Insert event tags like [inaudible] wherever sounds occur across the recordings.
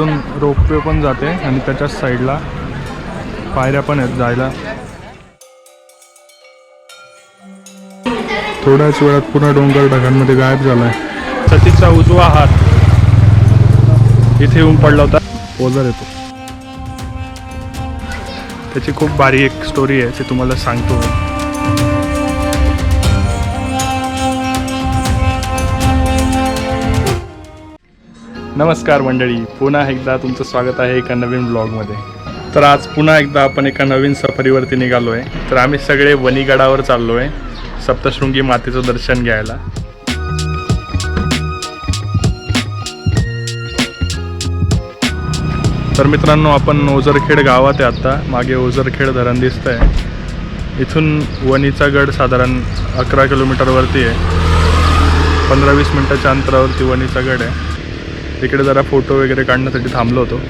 इकडून रोपवे पण जाते आणि त्याच्याच साईडला पायऱ्या पण आहेत जायला. थोड्याच वेळात पुन्हा डोंगर ढगांमध्ये गायब झालाय. सतीचा उजवा हात इथे येऊन पडला होता. ओझर येतो. त्याची खूप भारी एक स्टोरी आहे ती तुम्हाला सांगतो. नमस्कार मंडळी पुन्हा एकदा तुमचं स्वागत आहे एका नवीन ब्लॉगमध्ये तर आज पुन्हा एकदा आपण एका नवीन सफरीवरती निघालो आहे तर आम्ही सगळे वणीगडावर चाललो आहे सप्तशृंगी मातेचं दर्शन घ्यायला. तर मित्रांनो आपण ओझरखेड गावात आहे आत्ता मागे ओझरखेड धरण दिसतंय. इथून वणीचा गड साधारण अकरा किलोमीटरवरती आहे. पंधरा वीस मिनटाच्या अंतरावरती वणीचा गड आहे. इकडे जरा फोटो वगैरे काढण्यासाठी थांबलो होतो.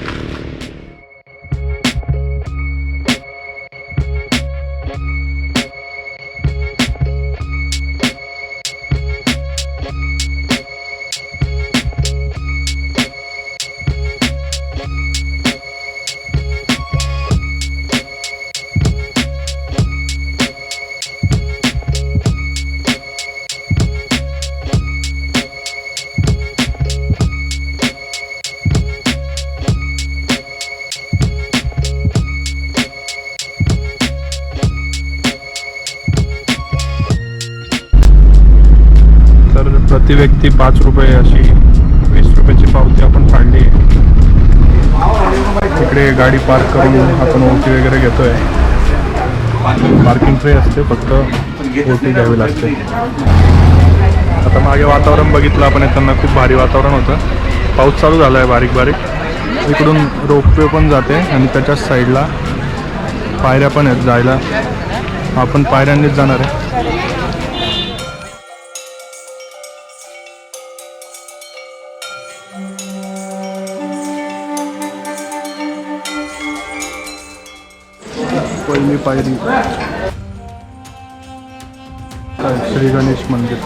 प्रति व्यक्ती पाच रुपये अशी वीस रुपयाची पावती आपण फाडली आहे. इकडे गाडी पार्क करून आपण ओटी वगैरे घेतोय. पार्किंग फ्री असते फक्त ओटी घ्यावी लागते. आता मागे वातावरण बघितलं आपण येताना खूप भारी वातावरण होतं. पाऊस चालू झाला आहे बारीक बारीक. इकडून रोपवे पण जाते आणि त्याच्याच साईडला पायऱ्या पण आहेत जायला. आपण पायऱ्यांनीच जाणार आहे. पहिली पायरी श्री गणेश मंदिर।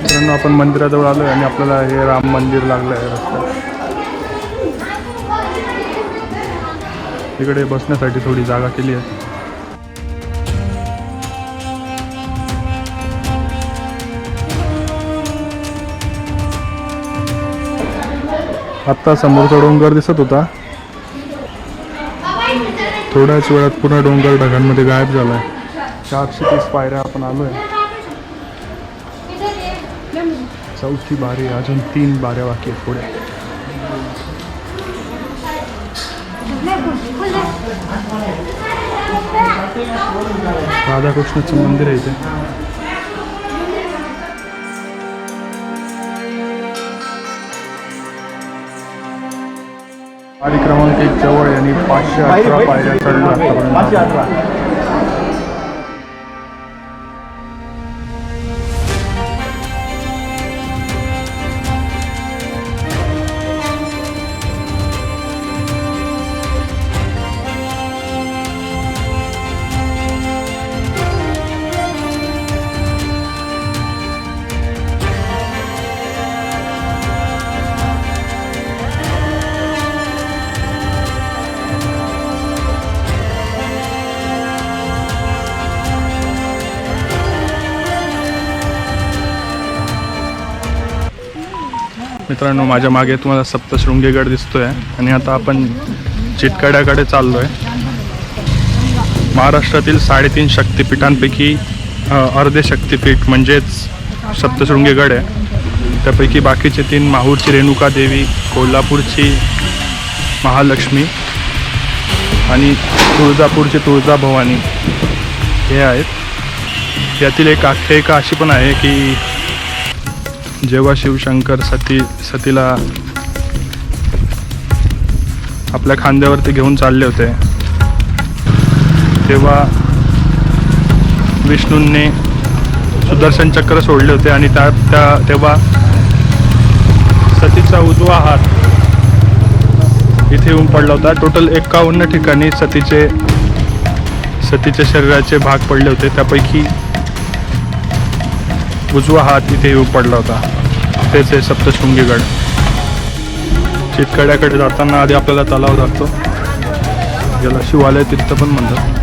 मित्रांनो आपण मंदिराजवळ आलोय आणि आपल्याला हे राम मंदिर लागलं आहे रस्त्यात तिकडे बसण्यासाठी थोडी जागा केली आहे. आत्ता समोरचा डोंगर दिसत होता. थोड्याच वेळात पुन्हा डोंगर ढगांमध्ये गायब झालाय. चारशे तीस पायऱ्या आपण आलोय. चौथी बारी अजून तीन बाऱ्या बाकी आहेत पुढे. राधाकृष्णाचं मंदिर आहे इथे. गाडी क्रमांक एक जवळ आणि पाचशे अठरा पायऱ्या चढल्या. मित्रांनो माझ्या मागे तुम्हाला सप्तशृंगीगड दिसतोय आणि आता आपण चितकड्याकडे चाललो आहे महाराष्ट्रातील साडेतीन शक्तिपीठांपैकी अर्धे शक्तिपीठ म्हणजेच सप्तशृंगीगड आहे. त्यापैकी बाकीचे तीन माहूरची रेणुका देवी कोल्हापूरची महालक्ष्मी आणि तुळजापूरची तुळजाभवानी हे आहेत. यातील एक आख्यायिका अशी पण आहे की जेव्हा शिवशंकर सती सतीला आपल्या खांद्यावरती घेऊन चालले होते तेव्हा विष्णूंनी सुदर्शन चक्र सोडले होते आणि त्या त्या तेव्हा सतीचा उजवा हात इथे येऊन पडला होता. टोटल एकावन्न ठिकाणी सतीचे सतीच्या शरीराचे भाग पडले होते. त्यापैकी उजवा हात इथे येऊन पडला होता. तेच आहे सप्तशृंगीगड. चितकड्याकडे जाताना आधी आपल्याला तलाव लागतो. ज्याला शिवालय तीर्थ पण म्हणतात.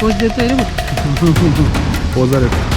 पोच देतोय रे बघ [laughs]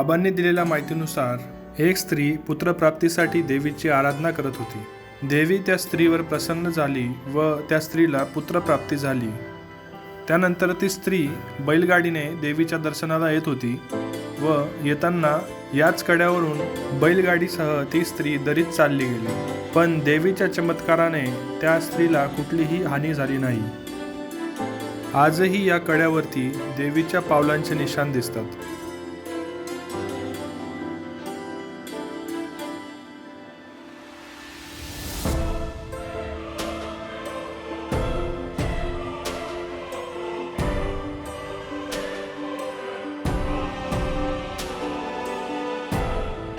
बाबांनी दिलेल्या माहितीनुसार एक स्त्री पुत्रप्राप्तीसाठी देवीची आराधना करत होती. देवी त्या स्त्रीवर प्रसन्न झाली व त्या स्त्रीला पुत्रप्राप्ती झाली. त्यानंतर ती स्त्री बैलगाडीने देवीच्या दर्शनाला येत होती व येताना याच कड्यावरून बैलगाडीसह ती स्त्री दरीत चालली गेली. पण देवीच्या चमत्काराने त्या स्त्रीला कुठलीही हानी झाली नाही. आजही या कड्यावरती देवीच्या पावलांचे निशाण दिसतात.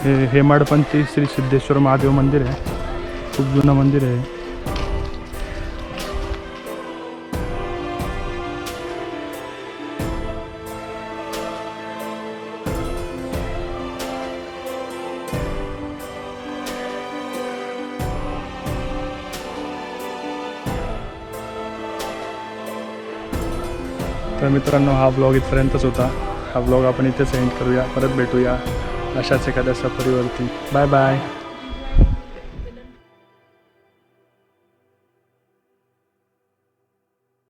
हे हेमाडपंथी श्री सिद्धेश्वर महादेव मंदिर आहे. खूप जुनं मंदिर आहे. तर मित्रांनो हा ब्लॉग इथपर्यंतच होता. हा ब्लॉग आपण इथेच एंड करूया. परत भेटूया. अशाच एखाद्या सफरीवरती बाय बाय